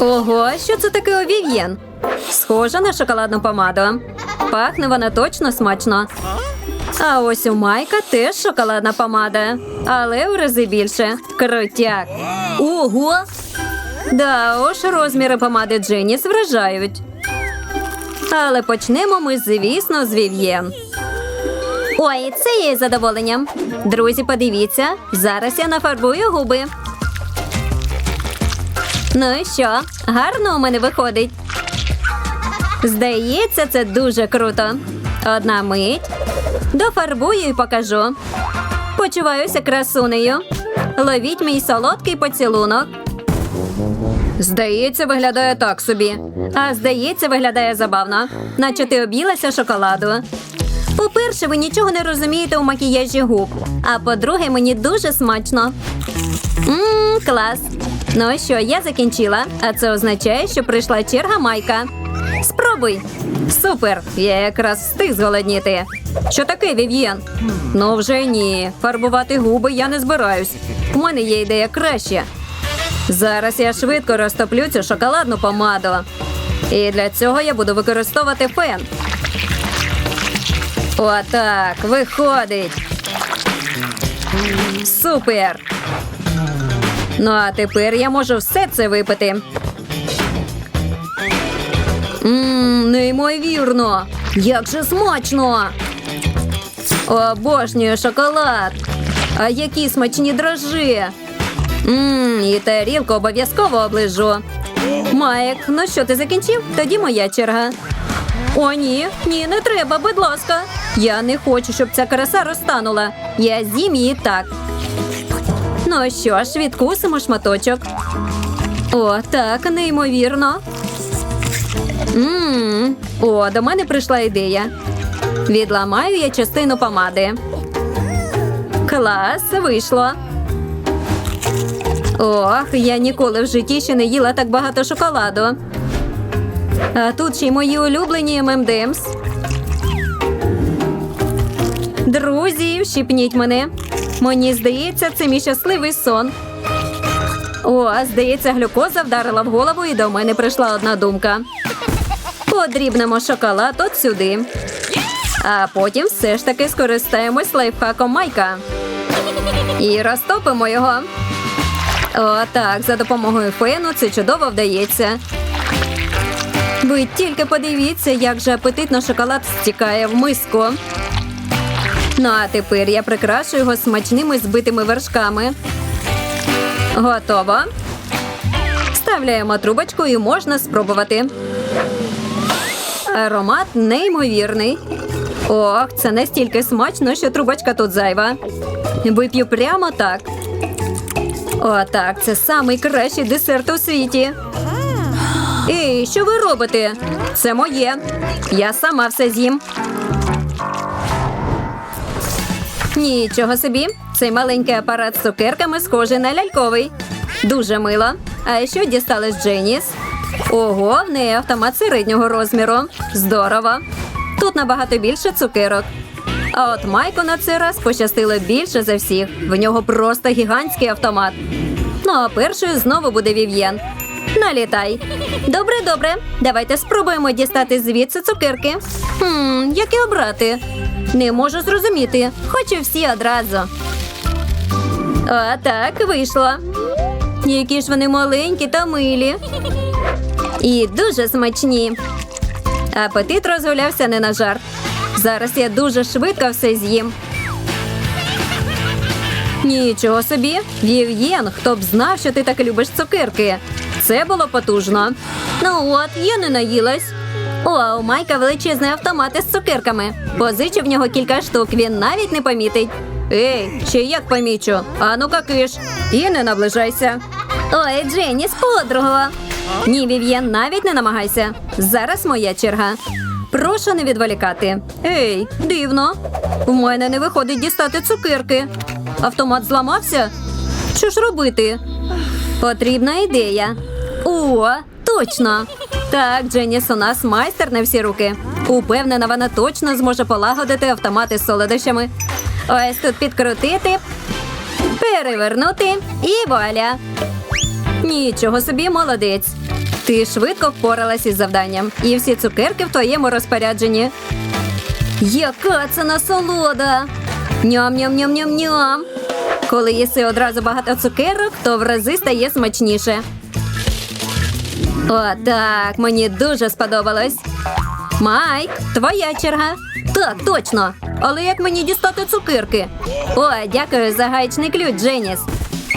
Ого, що це таке овів'єн? Схоже на шоколадну помаду. Пахне вона точно смачно. А ось у Майка теж шоколадна помада, але в рази більше. Крутяк. Ого! Да, уж розміри помади Дженіс вражають. Але почнемо ми, звісно, з Вів'єн. Ой, це є задоволенням. Друзі, подивіться, зараз я нафарбую губи. Ну і що? Гарно у мене виходить. Здається, це дуже круто. Одна мить. Дофарбую і покажу. Почуваюся красунею. Ловіть мій солодкий поцілунок. Здається, виглядає так собі. А здається, виглядає забавно, наче ти об'їлася шоколаду. По-перше, ви нічого не розумієте у макіяжі губ. А по-друге, мені дуже смачно. Мм, клас. Ну що, я закінчила, а це означає, що прийшла черга Майка. Спробуй. Супер! Я якраз встиг зголодніти. Що таке, Вів'єн? Ну вже ні. Фарбувати губи я не збираюсь. У мене є ідея краще. Зараз я швидко розтоплю цю шоколадну помаду. І для цього я буду використовувати фен. Отак, виходить. Супер. Ну а тепер я можу все це випити. Ммм, неймовірно. Як же смачно. Обожнюю шоколад. А які смачні дрожжі. Ммм, і тарілку обов'язково оближу. Майк, ну що, ти закінчив? Тоді моя черга. О, ні, ні, не треба, будь ласка. Я не хочу, щоб ця краса розтанула. Я з'їм її так. Ну що ж, відкусимо шматочок. О, так, неймовірно. Ммм, О, до мене прийшла ідея. Відламаю я частину помади. Клас, вийшло. Ох, я ніколи в житті ще не їла так багато шоколаду. А тут ще й мої улюблені ММДМС. Друзі, вщипніть мене. Мені здається, це мій щасливий сон. О, здається, глюкоза вдарила в голову, і до мене прийшла одна думка. Подрібнемо шоколад от сюди. А потім все ж таки скористаємось лайфхаком Майка. І розтопимо його. О, так, за допомогою фену це чудово вдається. Ви тільки подивіться, як же апетитно шоколад стікає в миску. Ну а тепер я прикрашу його смачними збитими вершками. Готово. Вставляємо трубочку і можна спробувати. Аромат неймовірний. Ох, це настільки смачно, що трубочка тут зайва. Вип'ю прямо так. Отак, це самий кращий десерт у світі. Ей, що ви робите? Це моє. Я сама все з'їм. Нічого собі. Цей маленький апарат з цукерками схожий на ляльковий. Дуже мило. А що дісталось Дженіс? Ого, в неї автомат середнього розміру. Здорово. Тут набагато більше цукерок. А от Майку на цей раз пощастило більше за всіх. В нього просто гігантський автомат. Ну а першою знову буде Вів'єн. Налітай. Добре, добре. Давайте спробуємо дістати звідси цукерки. Хм, які обрати? Не можу зрозуміти. Хочу всі одразу. А так, вийшло. Які ж вони маленькі та милі. І дуже смачні. Апетит розгулявся не на жарт. Зараз я дуже швидко все з'їм. Нічого собі, Вів'єн, хто б знав, що ти так любиш цукерки. Це було потужно. Ну от, я не наїлась. О, у Майка величезний автомат із цукерками. Позичив в нього кілька штук, він навіть не помітить. Ей, ще як помічу. А ну-ка. І не наближайся. Ой, Дженніс, подруга. Ні, Вів'єн, навіть не намагайся. Зараз моя черга. Прошу не відволікати. Ей, дивно. У мене не виходить дістати цукерки. Автомат зламався. Що ж робити? Потрібна ідея. О, точно. Так, Дженіс у нас майстер на всі руки. Упевнена, вона точно зможе полагодити автомати з солодощами. Ось тут підкрутити, перевернути і вуаля. Нічого собі, молодець. Ти швидко впоралась із завданням, і всі цукерки в твоєму розпорядженні. Яка це насолода! Ням-ням-ням-ням-ням! Коли їси одразу багато цукерок, то в рази стає смачніше. О, так, мені дуже сподобалось. Майк, твоя черга. Так, точно. Але як мені дістати цукерки? О, дякую за гаечний ключ, Дженіс.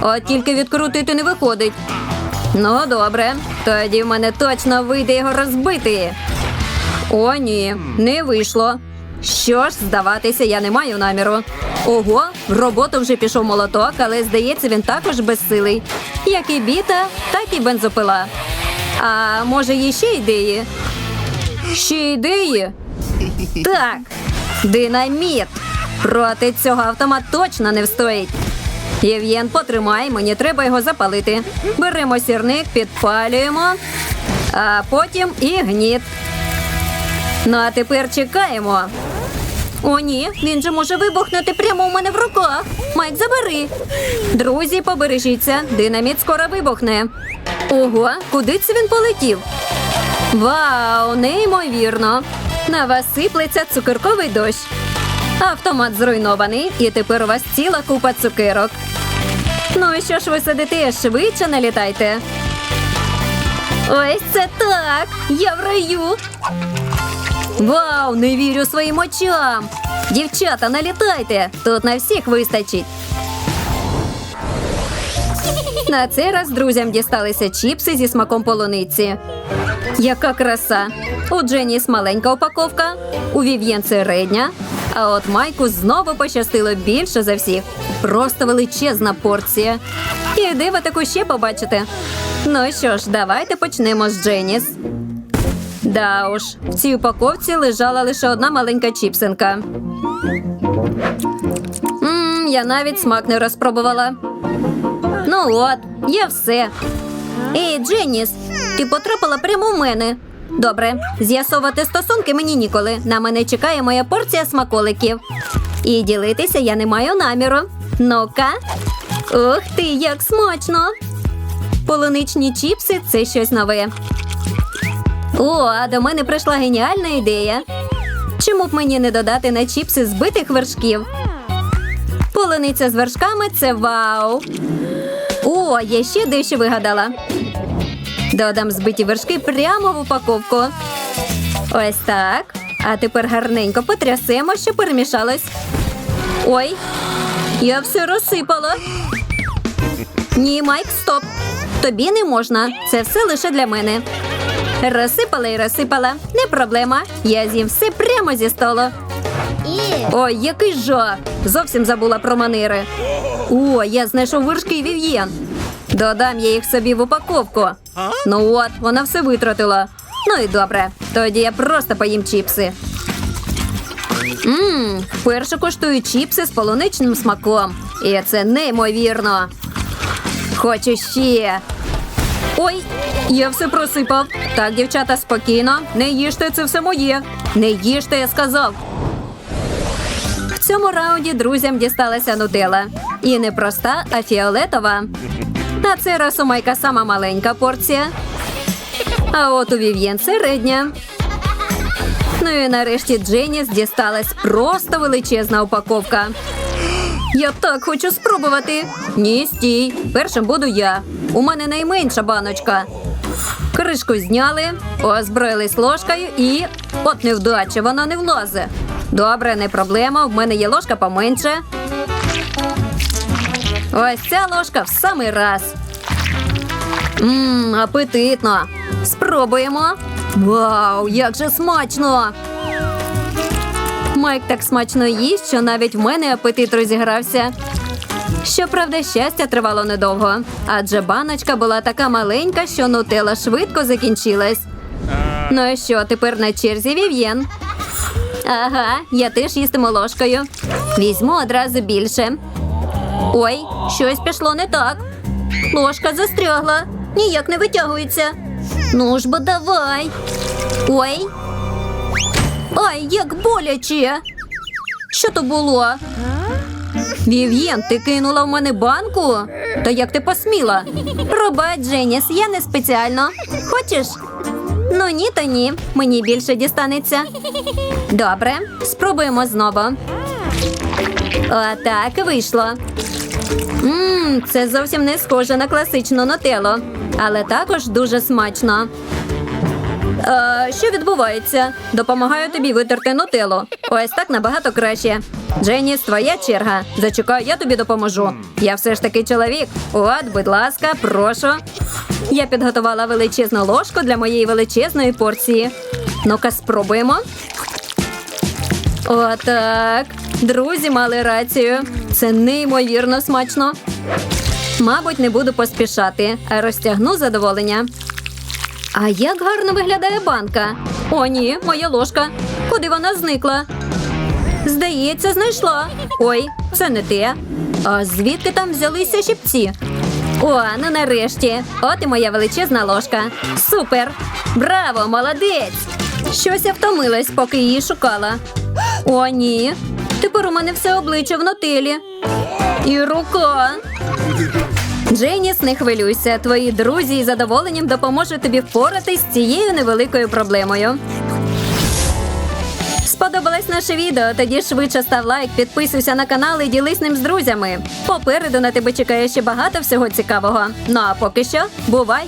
От тільки відкрутити не виходить. Ну, добре. Тоді в мене точно вийде його розбити. О, ні, не вийшло. Що ж, здаватися, я не маю наміру. Ого, в роботу вже пішов молоток, але здається, він також безсилий. Як і біта, так і бензопила. А може, є ще ідеї? Ще ідеї? Так, динаміт. Проти цього автомат точно не встоїть. Єв'єн, потримай, мені треба його запалити. Беремо сірник, підпалюємо, а потім і гніт. Ну а тепер чекаємо. О, ні, він же може вибухнути прямо у мене в руках. Майк, забери. Друзі, побережіться, динаміт скоро вибухне. Ого, куди це він полетів? Вау, неймовірно! На вас сиплеться цукерковий дощ. Автомат зруйнований, і тепер у вас ціла купа цукерок. Ну і що ж ви сидите, швидше налітайте. Ось це так! Я в раю. Вау, не вірю своїм очам! Дівчата, налітайте! Тут на всіх вистачить. На цей раз друзям дісталися чіпси зі смаком полуниці. Яка краса! У Дженіс маленька упаковка, у Вів'єн середня, а от Майку знову пощастило більше за всіх. Просто величезна порція. І де ви таку ще побачите? Ну що ж, давайте почнемо з Дженіс. Да уж, в цій упаковці лежала лише одна маленька чіпсинка. Мм, я навіть смак не розпробувала. Ну от, я все. Ей, Дженіс, ти потрапила прямо в мене. Добре, з'ясовувати стосунки мені ніколи. На мене чекає моя порція смаколиків. І ділитися я не маю наміру. Ну-ка. Ух ти, як смачно! Полуничні чіпси це щось нове. О, а до мене прийшла геніальна ідея. Чому б мені не додати на чіпси збитих вершків? Полуниця з вершками це вау. О, я ще дещо вигадала. Додам збиті вершки прямо в упаковку. Ось так. А тепер гарненько потрясемо, щоб перемішалось. Ой, я все розсипала. Ні, Майк, стоп. Тобі не можна. Це все лише для мене. Розсипала і розсипала. Не проблема. Я з'їм все прямо зі столу. Ой, який жах! Зовсім забула про манери. О, я знайшов вершки вів'єн. Додам я їх собі в упаковку. Ну от, вона все витратила. Ну і добре. Тоді я просто поїм чіпси. Мм, вперше коштую чіпси з полуничним смаком. І це неймовірно. Хочу ще. Ой, я все просипав. Так, дівчата, спокійно. Не їжте, це все моє. Не їжте, я сказав. Цьому раунді друзям дісталася нутела. І не проста, а фіолетова. На цей раз у Майка сама маленька порція. А от у Вів'єн середня. Ну і нарешті Дженіс дісталась просто величезна упаковка. Я так хочу спробувати. Ні, стій. Першим буду я. У мене найменша баночка. Кришку зняли, озброїлись ложкою і. От невдача, вона не влазе. Добре, не проблема. В мене є ложка поменше. Ось ця ложка в самий раз. Мм, апетитно. Спробуємо. Вау, як же смачно! Майк так смачно їсть, що навіть в мене апетит розігрався. Щоправда, щастя тривало недовго, адже баночка була така маленька, що нутела швидко закінчилась. Ну і що, тепер на черзі вів'єн. Ага, я теж їстиму ложкою. Візьму одразу більше. Ой, щось пішло не так. Ложка застрягла, ніяк не витягується. Ну ж бо давай. Ой. Ай, як боляче. Що то було? Вів'єн, ти кинула в мене банку? Та як ти посміла? Пробач, Дженіс, я не спеціально. Хочеш? Ну ні, то ні. Мені більше дістанеться. Добре, спробуємо знову. Отак вийшло. Мм, це зовсім не схоже на класичну нотело, але також дуже смачно. Е, що відбувається? Допомагаю тобі витерти нутеллу. Ось так набагато краще. Дженіс, твоя черга. Зачекай, я тобі допоможу. Я все ж таки чоловік. От, будь ласка, прошу. Я підготувала величезну ложку для моєї величезної порції. Ну-ка, спробуємо. Отак. Друзі мали рацію. Це неймовірно смачно. Мабуть, не буду поспішати, а розтягну задоволення. А як гарно виглядає банка. О, ні, моя ложка. Куди вона зникла? Здається, знайшла. Ой, це не те. А звідки там взялися щипці? О, ну нарешті. От і моя величезна ложка. Супер! Браво, молодець! Щось я втомилась, поки її шукала. О, ні. Тепер у мене все обличчя в нотелі. І рука. Дженіс, не хвилюйся. Твої друзі із задоволенням допоможуть тобі впоратись з цією невеликою проблемою. Сподобалось наше відео? Тоді швидше став лайк, підписуйся на канал і ділись ним з друзями. Попереду на тебе чекає ще багато всього цікавого. Ну а поки що, бувай!